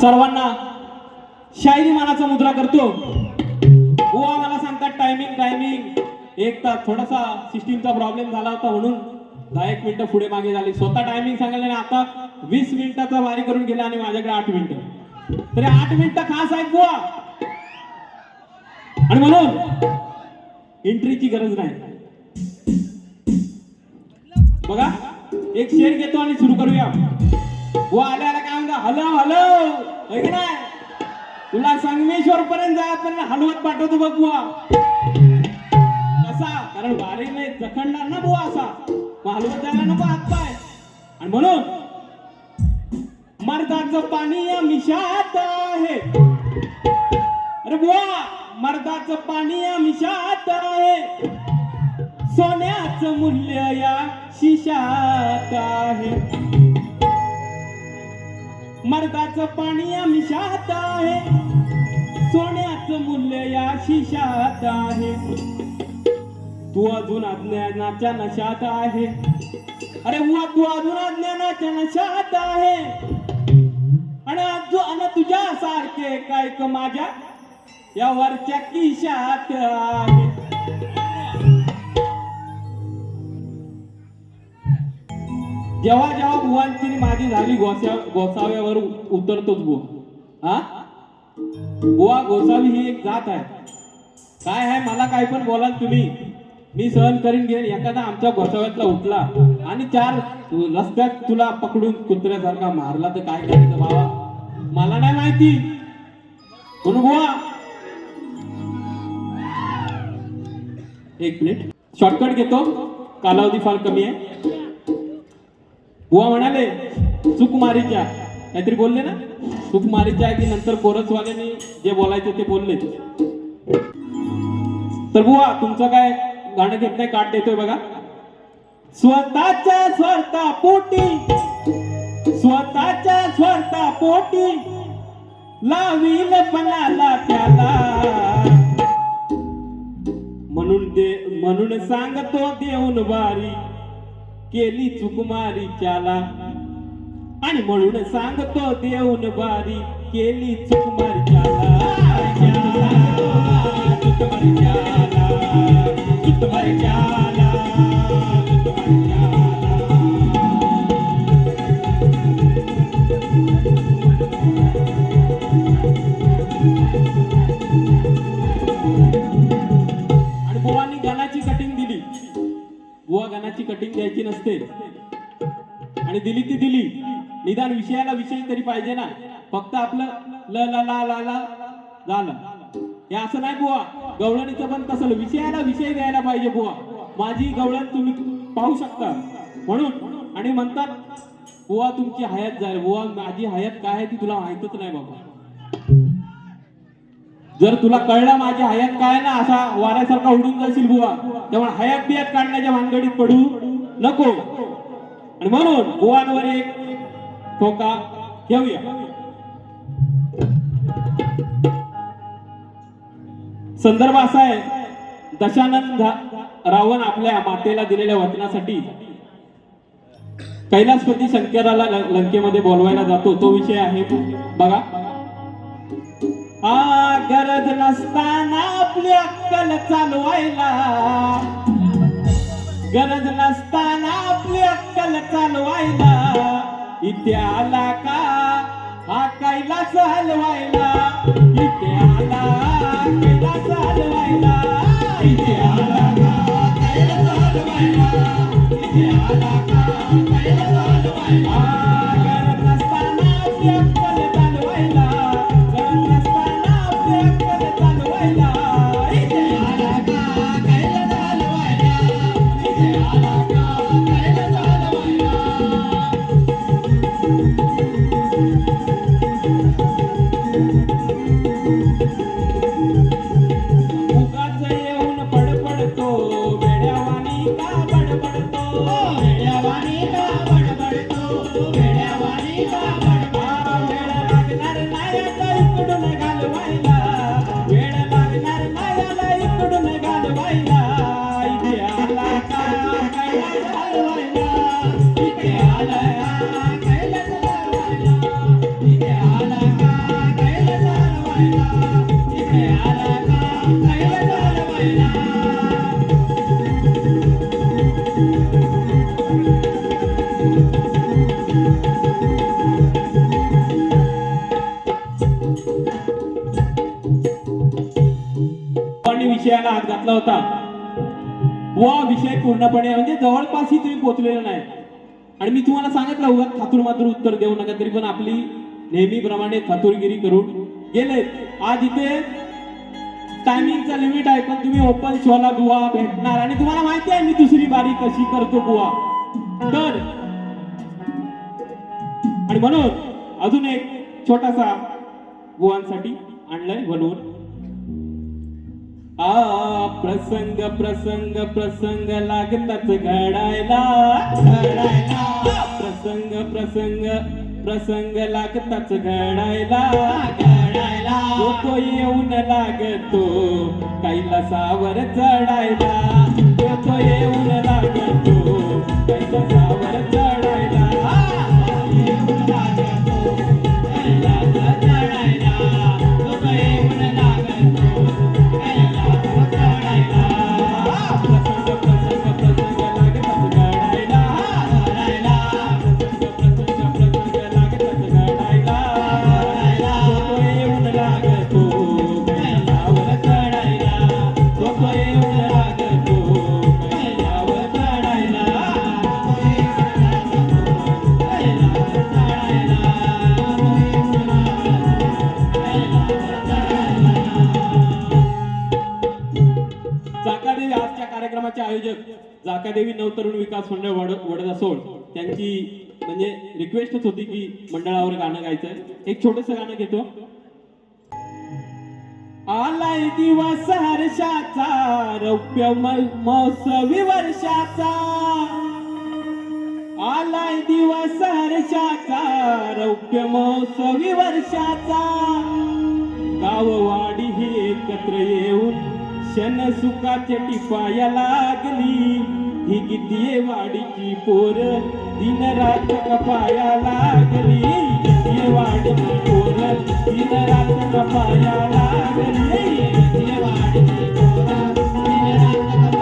सर्वांना शायरी मानाचा मुद्रा करतो. हो, गोवा मला सांगतात टायमिंग टायमिंग एक तास थोडासा सिस्टीमचा प्रॉब्लेम झाला होता म्हणून दहा एक मिनिटं पुढे मागे झाली. स्वतः टायमिंग सांगितलं आणि आता वीस मिनिटाचा वारी करून गेला आणि माझ्याकडे आठ मिनिटं. तरी आठ मिनिटं खास आहेत गोवा आणि म्हणून एंट्रीची गरज नाही. बघा एक शेर घेतो आणि सुरू करूया. गोवा आल्या आल्या काय म्हणता हॅलो हॅलो. होय की नाही? तुला संगमेश्वर पर्यंत जायपर्यंत हलवत पाठवतो बघ बुवा. कसा? कारण वारीने जखणणार ना बुवा असा. मग हलवत जायला नको हात पाय. आणि म्हणून मर्दाचं पाणी या मिशात आहे. अरे बुवा मर्दाचं पाणी या मिशात आहे. सोन्याचं मूल्य या शिशात आहे. मर्दाचं पाणी या आहे. सोन्याचं मूल्य या शिशात आहे. तू अजून अज्ञानाच्या नशात आहे. अरे वा तू अजून अज्ञानाच्या नशात आहे. आणि अजून तुझ्या सारखे काय माझ्या? या वरच्या किशात आहे. जेव्हा जेव्हा बुवांची माझी झाली गोसा गोसाव्यावर उतरतोच बुवा. हा? बुवा गोसावी ही एक जात आहे. काय आहे? मला काय पण बोलाल तुम्ही. मी सहन करीन घेईन एखादा आमच्या गोसाव्यातला उठला आणि चार रस्त्यात तुला पकडून कुत्र्यासारखा मारला तर काय करायचं बाबा? मला नाही माहिती. म्हणून बुवा? एक मिनिट. शॉर्टकट घेतो. कालावधी फार कमी आहे. बुवा म्हणाले सुकुमारीच्या. काहीतरी बोलले ना? सुकुमारीच्या की नंतर कोरसवाल्याने जे बोलायचे ते बोलले. तर बुवा तुमचं काय गाणं घेत नाही काट देतोय बघा. स्वतःच्या स्वार्था पोटी. स्वतःच्या स्वार्था पोटी. लावील पणाला त्याला. म्हणून दे म्हणून सांगतो देऊन वारी. केली चुकमारी त्याला. आणि म्हणून सांगतो देऊन बारी केली चुकमारी त्याला चुकमारी त्याला. चुकमारी त्याला आणि बुवांनी गणाची कटिंग दिली. बुवा गणाची कटिंग द्यायची नसते. आणि दिली ती दिली. निदान विषयाला विषय तरी पाहिजे ना. फक्त आपलं ल ला ला ला ला झालं. हे असं नाही बुवा. गवळणीचं पण तसं विषयाला विषय द्यायला पाहिजे बुवा. माझी गवळण तुम्ही पाहू शकता. म्हणून आणि म्हणतात बुवा तुमची हयात जाय बुवा माझी हयात काय आहे ती तुला माहितच नाही बाबा. जर तुला कळलं माझी हयात काय ना असा वाऱ्यासारखा उडून जाशील बुवा. तेव्हा हयात बियात काढण्याच्या भानगडीत पडू नको. आणि म्हणून बुवांवर एक ठोका घेऊया संदर्भ असा आहे दशानंद रावण आपल्या मातेला दिलेल्या वचनासाठी कैलासपती शंकराला लंकेमध्ये बोलवायला जातो. तो विषय आहे बघा. हा गरज नसताना आपली अक्कल चालवायला. गरज नसताना आपली अक्कल चालवायला. इथे आला का? हा कैलास हलवायला. इथे आला कैलास हलवायला. विषयाला हात घातला होता. वा विषय पूर्णपणे म्हणजे जवळपासही तुम्ही पोचलेला नाही. आणि मी तुम्हाला सांगितलं उगाच थातूर मात्र उत्तर देऊ नका तरी पण आपली नेहमीप्रमाणे थातुरगिरी करून गेले. आज इथे टायमिंगचा लिमिट आहे पण तुम्ही ओपन शोला बुवा भेटणार. आणि तुम्हाला माहिती आहे मी दुसरी बारी कशी करतो बुवा. तर आणि म्हणून अजून एक छोटासा बुवांसाठी आणलाय बनवून. आ प्रसंग प्रसंग प्रसंग लागताच घडायला. घडायला. प्रसंग प्रसंग प्रसंग लागताच घडायला. घडायला. तो येऊन लागतो कैलासावर चढायला. तो येऊन लाग रिक्वेस्टच होती की मंडळावर गाणं गायचं एक छोटस गाणं घेतो. आलाय दिवस हर्षाचा रौप्य म- वर्षाचा. आलाय दिवस हर्षाचा रौप्य महोत्सवी वर्षाचा. गाववाडी ही एकत्र येऊन क्षण सुखाच्या टिपाया लागली. ही किती वाडीची पोर? दिन रात कपाया लागली. किती वाडीची पोर? दिन रात कपाया लागली. किती वाडीची पोर? दिन रात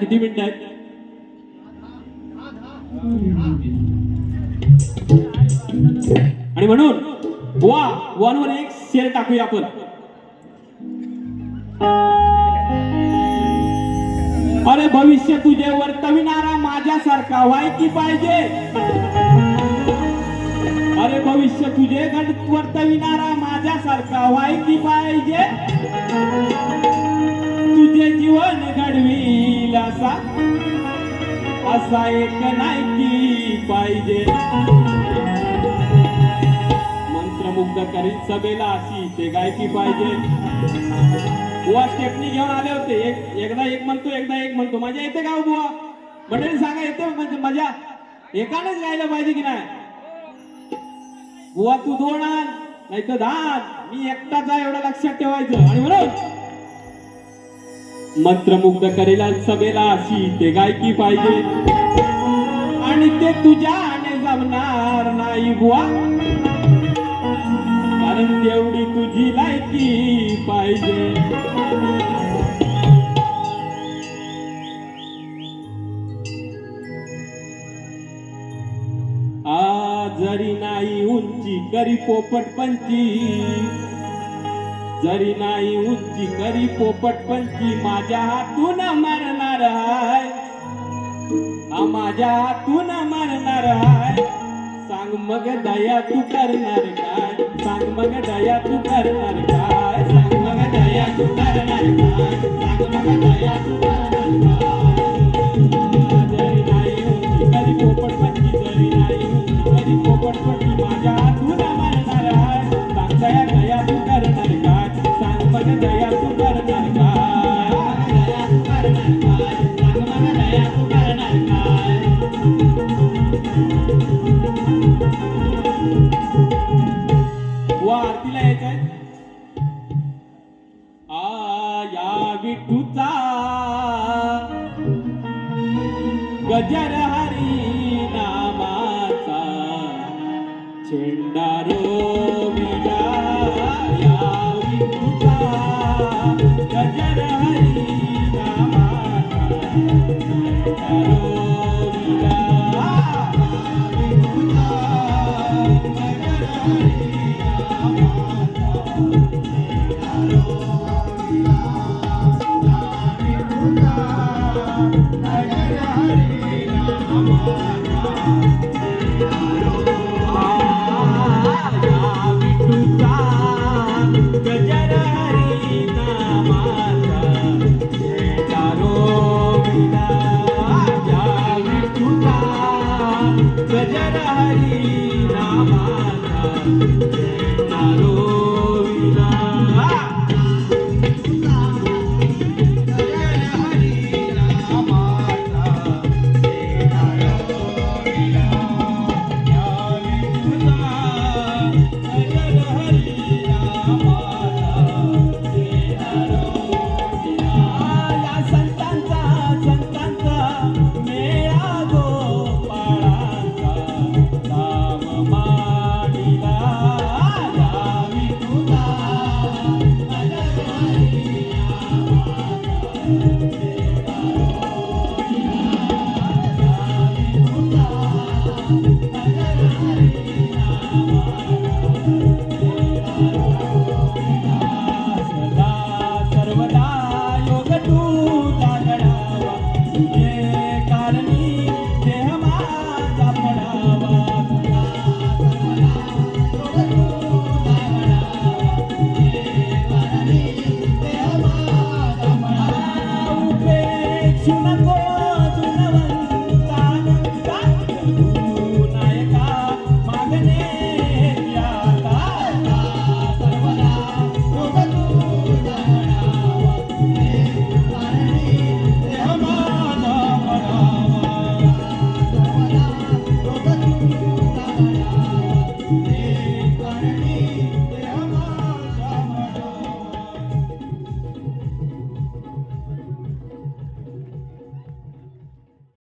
किती मिनिट आहेत? आणि म्हणून वा वन वर एक शेर टाकूया आपण. अरे भविष्य तुझे वर्तविणारा माझ्यासारखा व्हायची पाहिजे? अरे भविष्य तुझे गण वर्तविणारा माझ्यासारखा व्हायची पाहिजे? तुझे जीवन घडवी दिलासा? असा एक नायकी पाहिजे. मंत्रमुग्ध करीत सभेला अशी ते गायकी पाहिजे. बुवा स्टेपनी घेऊन आले होते. एक एकदा एक म्हणतो एकदा एक म्हणतो. माझ्या येते का हो बुवा? मंडळी सांगा येते म्हणजे माझ्या एकानेच गायला पाहिजे की नाही? बुवा तू दोन आण नाही तर दहा मी एकटाच आहे एवढं लक्षात ठेवायचं. आणि म्हणून मंत्रमुग्ध करेला सभेला अशी ते गायकी पाहिजे. आणि ते तुझ्याने जमणार नाही बुवा. कारण तेवढी तुझी लायकी पाहिजे. आ जरी नाही उंची करी पोपट पंची. जरी नाही उंची करी पोपट पंची माझ्या हातून मरणार आहे. हा माझ्या हातून मरणार आहे. सांग मग दया तू करणार काय? सांग मग दया तू करणार काय? सांग मग दया तू करणार काय? सांग मग दया तू करणार काय?